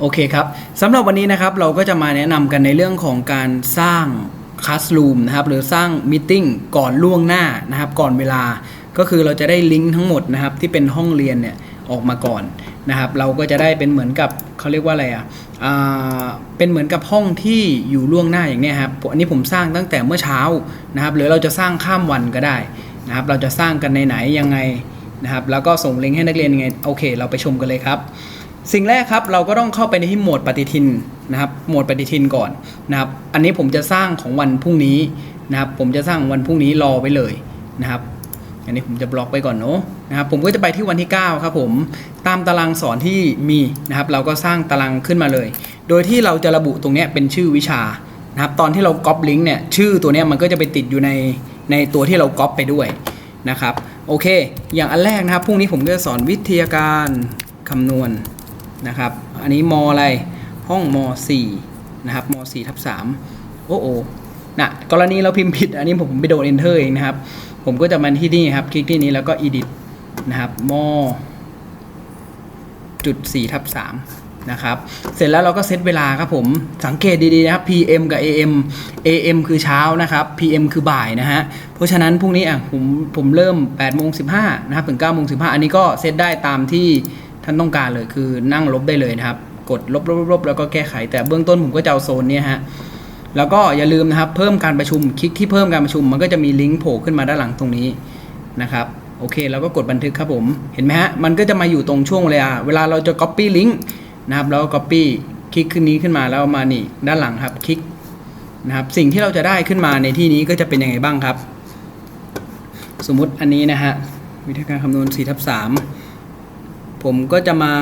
โอเคครับสำหรับวันนี้นะครับเราก็จะมาแนะนำกันในเรื่องของการสร้างคลาส r ูมนะครับหรือสร้างมิ팅ก่อนล่วงหน้านะครับก่อนเวลาก็คือเราจะได้ลิงก์ทั้งหมดนะครับที่เป็นห้องเรียนเนี่ยออกมาก่อนนะครับเราก็จะได้เป็นเหมือนกับเขาเรียกว่าอะไรอะเป็นเหมือนกับห้องที่อยู่ล่วงหน้าอย่างนี้ครับอันนี้ผมสร้างตั้งแต่เมื่อเช้านะครับหรือเราจะสร้างข้ามวันก็ได้นะครับเราจะสร้างกันในไหนยังไงนะครับแล้วก็ส่งลิงก์ให้นักเรียนยังไงโอเคเราไปชมกันเลยครับ สิ่งแรกครับเราก็ต้องเข้าไปในที่โหมดปฏิทินนะครับโหมดปฏิทินก่อนนะครับ อันนี้ผมจะสร้างของวันพรุ่งนี้นะครับ ผมจะสร้างวันพรุ่งนี้รอไว้เลยนะครับ อันนี้ผมจะบล็อกไปก่อนเนาะนะครับ ผมก็จะไปที่วันที่ 9 ครับผมตามตารางสอนที่มีนะครับ เราก็สร้างตารางขึ้นมาเลย โดยที่เราจะระบุตรงนี้เป็นชื่อวิชานะครับ ตอนที่เราก๊อปลิงก์เนี่ยชื่อตัวเนี้ยมันก็จะไปติดอยู่ในในตัวที่เราก๊อปไปด้วยนะครับ โอเค อย่างอันแรกนะครับพรุ่งนี้ผมก็จะสอนวิทยาการคำนวณ นะครับ อันนี้มอะไร ห้องม4นะครับม4ทับ3โอ้โอนะกรณีเราพิมพ์ผิด อันนี้ผมไปโดน enter เองนะครับ ผมก็จะมาที่นี่ครับ คลิกที่นี้แล้วก็ edit นะครับมจุด4ทับ3นะครับ เสร็จแล้วเราก็เซตเวลาครับผม สังเกตดีๆนะครับ PM กับ AM AM คือเช้านะครับ PM คือบ่ายนะฮะ เพราะฉะนั้นพรุ่งนี้อะผมผมเริ่ม8โมง15นะครับถึง9โมง15 อันนี้ก็เซตได้ตามที่ ท่านต้องการเลยคือนั่งลบได้เลยนะครับ กดลบลบลบแล้วก็แก้ไข แต่เบื้องต้นผมก็จะเอาโซนเนี้ยฮะแล้วก็อย่าลืมนะครับเพิ่มการประชุมคลิกที่เพิ่มการประชุม มันก็จะมีลิงก์โผล่ขึ้นมาด้านหลังตรงนี้นะครับโอเคแล้วก็กดบันทึกครับผมเห็นไหมฮะมันก็จะมาอยู่ตรงช่วงเวลาเวลาเราจะ copy ลิงก์นะครับแล้วก็ copy คลิกขึ้นนี้ขึ้นมาแล้วมานี่ด้านหลังครับคลิกนะครับสิ่งที่เราจะได้ขึ้นมาในที่นี้ก็จะเป็นยังไงบ้างครับ สมมุติอันนี้นะฮะวิธีการคำนวณ4ทับ3 ผมก็จะมา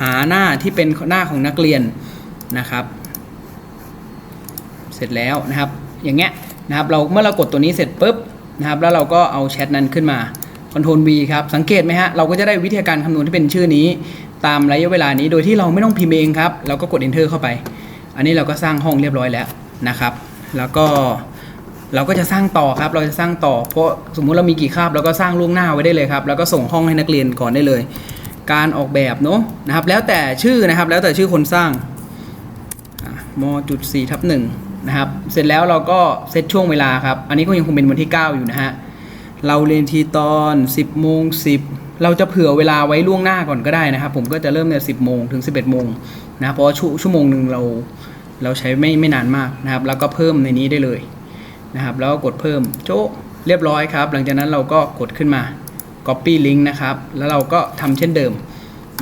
หาหน้าที่เป็นหน้าของนักเรียนนะครับ เสร็จแล้วนะครับอย่างเงี้ยนะครับเราเมื่อเรากดตัวนี้เสร็จปุ๊บนะครับแล้วเราก็เอาแชทนั้นขึ้นมา Ctrl V ครับสังเกตไหมฮะเราก็จะได้วิธีการคำนวณที่เป็นชื่อนี้ ตามระยะเวลานี้โดยที่เราไม่ต้องพิมพ์เองครับ เราก็กด Enter เข้าไป อันนี้เราก็สร้างห้องเรียบร้อยแล้วนะครับ แล้วก็เราก็จะสร้างต่อครับ เราจะสร้างต่อ เพราะสมมุติเรามีกี่คาบเราก็สร้างล่วงหน้าไว้ได้เลยครับ แล้วก็ส่งห้องให้นักเรียนก่อนได้เลย การออกแบบเนาะนะครับ แล้วแต่ชื่อนะครับ แล้วแต่ชื่อคนสร้างมจุดสี่ทับหนึ่งนะครับ เสร็จแล้วเราก็เซตช่วงเวลาครับ อันนี้ก็ยังคงเป็นวันที่ 9 อยู่นะฮะ เราเรียนทีตอน 10โมง10 เราจะเผื่อเวลาไว้ล่วงหน้าก่อนก็ได้นะครับ ผมก็จะเริ่มเนี่ย10โมงถึง 11โมงนะเพราะชั่วชั่วโมงหนึ่งเราเราใช้ไม่ไม่นานมากนะครับ แล้วก็เพิ่มในนี้ได้เลยนะครับ แล้วก็กดเพิ่มโจ๊ะเรียบร้อยครับ หลังจากนั้นเราก็กดขึ้นมา Copy Link นะครับ แล้วเราก็ทำเช่นเดิม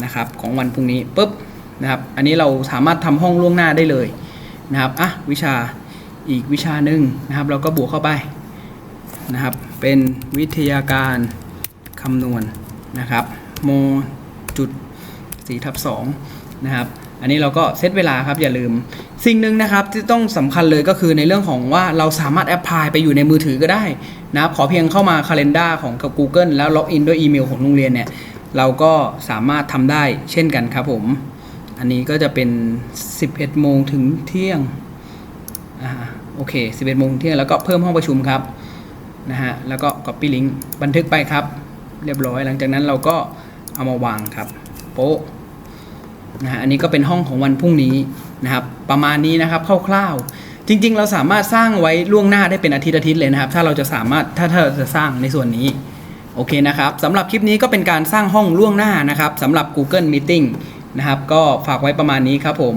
นะครับของวันพรุ่งนี้ปุ๊บนะครับ อันนี้เราสามารถทำห้องล่วงหน้าได้เลยนะครับอะวิชาอีกวิชาหนึ่งนะครับ เราก็บวกเข้าไปนะครับ เป็นวิทยาการคำนวณนะครับโมจุด4ทับ2นะครับ อันนี้เราก็เซตเวลาครับอย่าลืม สิ่งหนึ่งนะครับที่ต้องสำคัญเลยก็คือในเรื่องของว่าเราสามารถแอปพลายไปอยู่ในมือถือก็ได้นะครับขอเพียงเข้ามา Calendar ของกับ Google แล้วล็อกอินด้วยอีเมลของโรงเรียนเนี่ยเราก็สามารถทำได้เช่นกันครับผม อันนี้ก็จะเป็น 11 โมงถึงเที่ยงอ่าโอเค 11 โมงเที่ยงแล้วก็เพิ่มห้องประชุมครับนะฮะแล้วก็ Copy Link บันทึกไปครับ เรียบร้อยหลังจากนั้นเราก็เอามาวางครับโป๊ะนะฮะอันนี้ก็เป็นห้องของวันพรุ่งนี้ นะครับประมาณนี้นะครับคร่าวๆจริง ๆ เราสามารถสร้างไว้ล่วงหน้าได้เป็นอาทิตย์อาทิตย์เลยนะครับ ถ้าเราจะสามารถถ้าถ้าเราจะสร้างในส่วนนี้โอเคนะครับสำหรับคลิปนี้ก็เป็นการสร้างห้องล่วงหน้านะครับสำหรับ Google Meeting นะครับก็ฝากไว้ประมาณนี้ครับผม